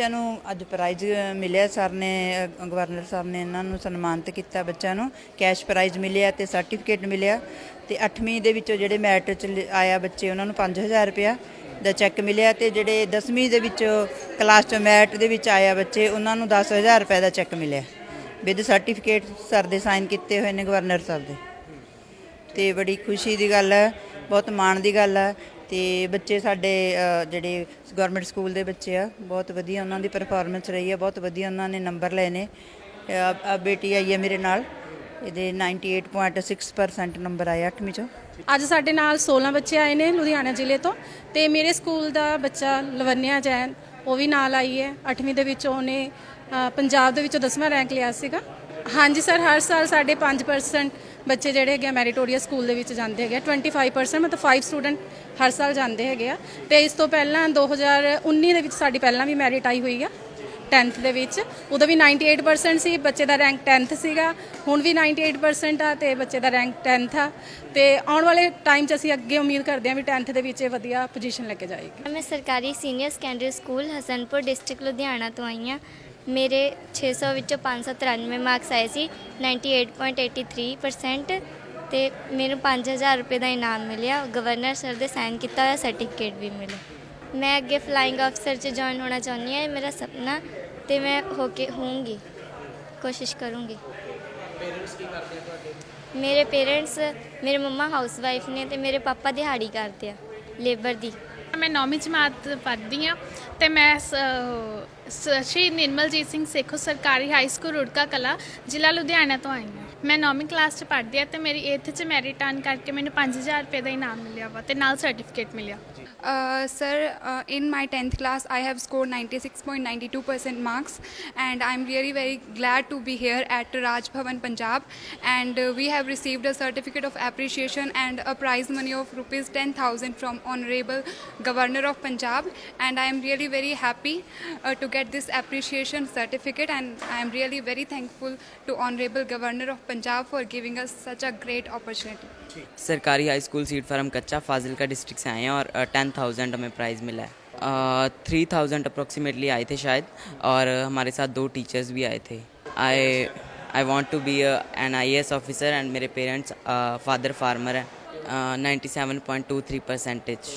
ਬੱਚਿਆਂ ਨੂੰ ਅੱਜ ਪ੍ਰਾਈਜ਼ ਮਿਲਿਆ ਸਰ ਨੇ ਅ, ਗਵਰਨਰ ਸਾਹਿਬ ਨੇ ਇਹਨਾਂ ਨੂੰ ਸਨਮਾਨਿਤ ਕੀਤਾ ਬੱਚਿਆਂ ਨੂੰ। ਕੈਸ਼ ਪ੍ਰਾਈਜ਼ ਮਿਲਿਆ ਤੇ ਸਰਟੀਫਿਕੇਟ ਮਿਲਿਆ ਤੇ 8ਵੀਂ ਦੇ ਵਿੱਚੋਂ ਜਿਹੜੇ ਮੈਰਿਟ ਚ ਲ- ਆਇਆ ਬੱਚੇ ਉਹਨਾਂ ਨੂੰ 5000 ਰੁਪਇਆ ਦਾ ਚੈੱਕ ਮਿਲਿਆ ਤੇ ਜਿਹੜੇ 10ਵੀਂ ਦੇ ਵਿੱਚ ਕਲਾਸ ਚ ਮੈਰਿਟ ਦੇ ਵਿੱਚ ਆਇਆ ਬੱਚੇ ਉਹਨਾਂ ਨੂੰ 10000 ਰੁਪਏ ਦਾ ਚੈੱਕ ਮਿਲਿਆ। ਵਿਦ ਸਰਟੀਫਿਕੇਟ ਸਰ ਦੇ ਸਾਈਨ ਕੀਤੇ ਹੋਏ ਨੇ ਗਵਰਨਰ ਸਾਹਿਬ ਦੇ। ਤੇ ਬੜੀ ਖੁਸ਼ੀ ਦੀ ਗੱਲ ਹੈ ਬਹੁਤ ਮਾਣ ਦੀ ਗੱਲ ਹੈ। ਤੇ ਬੱਚੇ ਸਾਡੇ ਜਿਹੜੇ ਗਵਰਨਮੈਂਟ ਸਕੂਲ ਦੇ ਬੱਚੇ ਆ ਬਹੁਤ ਵਧੀਆ ਉਹਨਾਂ ਦੀ ਪਰਫਾਰਮੈਂਸ ਰਹੀ ਹੈ ਬਹੁਤ ਵਧੀਆ ਉਹਨਾਂ ਨੇ ਨੰਬਰ ਲਏ ਨੇ। ਅ, ਬੇਟੀ ਆਈ ਹੈ ਮੇਰੇ ਨਾਲ ਇਹਦੇ 98.6% ਨੰਬਰ ਆਏ 8ਵੀਂ ਚੋਂ। ਅੱਜ ਸਾਡੇ ਨਾਲ 16 ਬੱਚੇ ਆਏ ਨੇ ਲੁਧਿਆਣਾ ਜ਼ਿਲ੍ਹੇ ਤੋਂ ਤੇ ਮੇਰੇ ਸਕੂਲ ਦਾ ਬੱਚਾ ਲਵੰਨਿਆ ਜੈਨ ਉਹ ਵੀ ਨਾਲ ਆਈ ਹੈ। 8ਵੀਂ ਦੇ ਵਿੱਚ ਉਹਨੇ ਪੰਜਾਬ ਦੇ ਵਿੱਚੋਂ 10ਵਾਂ ਰੈਂਕ ਲਿਆ ਸੀਗਾ। ਹਾਂਜੀ ਸਰ, ਹਰ ਸਾਲ ਸਾਡੇ 5% ਬੱਚੇ ਜਿਹੜੇ ਹੈਗੇ ਮੈਰੀਟੋਰੀਅਸ ਸਕੂਲ ਦੇ ਵਿੱਚ ਜਾਂਦੇ ਹੈਗੇ ਆ। 25% ਮਤਲਬ 5 ਸਟੂਡੈਂਟ ਹਰ ਸਾਲ ਜਾਂਦੇ ਹੈਗੇ ਆ। ਤੇ ਇਸ ਤੋਂ ਪਹਿਲਾਂ 2019 ਦੇ ਵਿੱਚ ਸਾਡੀ ਪਹਿਲਾਂ ਵੀ ਮੈਰਿਟ ਆਈ ਹੋਈ ਆ 10th ਦੇ ਵਿੱਚ। ਉਦੋਂ ਵੀ 98% ਸੀ, ਬੱਚੇ ਦਾ ਰੈਂਕ 10th ਸੀਗਾ। ਹੁਣ ਵੀ 98% ਆ ਤੇ ਬੱਚੇ ਦਾ ਰੈਂਕ 10th ਆ। ਤੇ ਆਉਣ ਵਾਲੇ ਟਾਈਮ 'ਚ ਅਸੀਂ ਅੱਗੇ ਉਮੀਦ ਕਰਦੇ ਹਾਂ ਵੀ 10th ਦੇ ਵਿੱਚ ਇਹ ਵਧੀਆ ਪੋਜੀਸ਼ਨ ਲੈ ਕੇ ਜਾਏਗੀ। ਮੈਂ ਸਰਕਾਰੀ senior secondary school Hasanpur district Ludhiana ਤੋਂ ਆਈ ਹਾਂ। ਮੇਰੇ 600 ਵਿੱਚੋਂ 593 ਮਾਰਕਸ ਆਏ ਸੀ 98.83% ਤੇ ਮੈਨੂੰ 5000 ਰੁਪਏ ਦਾ ਇਨਾਮ ਮਿਲਿਆ ਗਵਰਨਰ ਸਰ ਦੇ ਸਾਈਨ ਕੀਤਾ ਹੋਇਆ ਸਰਟੀਫਿਕੇਟ ਵੀ ਮਿਲਿਆ ਮੈਂ ਅੱਗੇ ਫਲਾਈਂਗ ਅਫਸਰ 'ਚ ਜੁਆਇਨ ਹੋਣਾ ਚਾਹੁੰਦੀ ਹਾਂ ਇਹ ਮੇਰਾ ਸੁਪਨਾ ਤੇ ਮੈਂ ਹੋ ਕੇ ਹੋਊਂਗੀ ਕੋਸ਼ਿਸ਼ ਕਰੂੰਗੀ। ਮੇਰੇ ਪੇਰੈਂਟਸ ਮੇਰੇ ਮੰਮਾ ਹਾਊਸਵਾਈਫ ਨੇ ਤੇ ਮੇਰੇ ਪਾਪਾ ਦਿਹਾੜੀ ਕਰਦੇ ਆ ਲੇਬਰ ਦੀ। ਮੈਂ ਨੌਵੀਂ ਜਮਾਤ ਪੜ੍ਹਦੀ ਹਾਂ ਤੇ ਮੈਂ ਸ- ਸ- ਸ਼੍ਰੀ ਨਿਰਮਲਜੀਤ ਸਿੰਘ ਸੇਖੋ ਸਰਕਾਰੀ ਹਾਈ ਸਕੂਲ ਰੁੜਕਾ ਕਲਾ, ਜ਼ਿਲ੍ਹਾ ਲੁਧਿਆਣਾ ਤੋਂ ਆਈ ਹਾਂ। ਮੈਂ 9ਵੀਂ ਕਲਾਸ 'ਚ ਪੜ੍ਹਦੀ ਆ ਤੇ ਮੇਰੀ 8th 'ਚ ਮੈਰਿਟ ਆਨ ਕਰਕੇ ਮੈਨੂੰ 5000 ਰੁਪਏ ਦਾ ਇਨਾਮ ਮਿਲਿਆ ਵਾ ਤੇ ਨਾਲ ਸਰਟੀਫਿਕੇਟ ਮਿਲਿਆ sir in my 10th class I have scored 96.92% marks and I am really very glad to be here at Raj Bhavan Punjab and we have received a certificate of appreciation and a prize money of rupees 10000 from honourable governor of Punjab and I am really very happy to get this appreciation certificate and I am really very thankful to honourable governor of Punjab for giving us such a great opportunity. सरकारी high school seed farm Kachcha Fazilka district से आए हैं और ten thousand हमें price मिला है three thousand approximately आए थे शायद और हमारे साथ दो टीचर्स भी आए थे I I want to be an I S officer and मेरे पेरेंट्स फादर फार्मर हैं ninety seven point two three percentage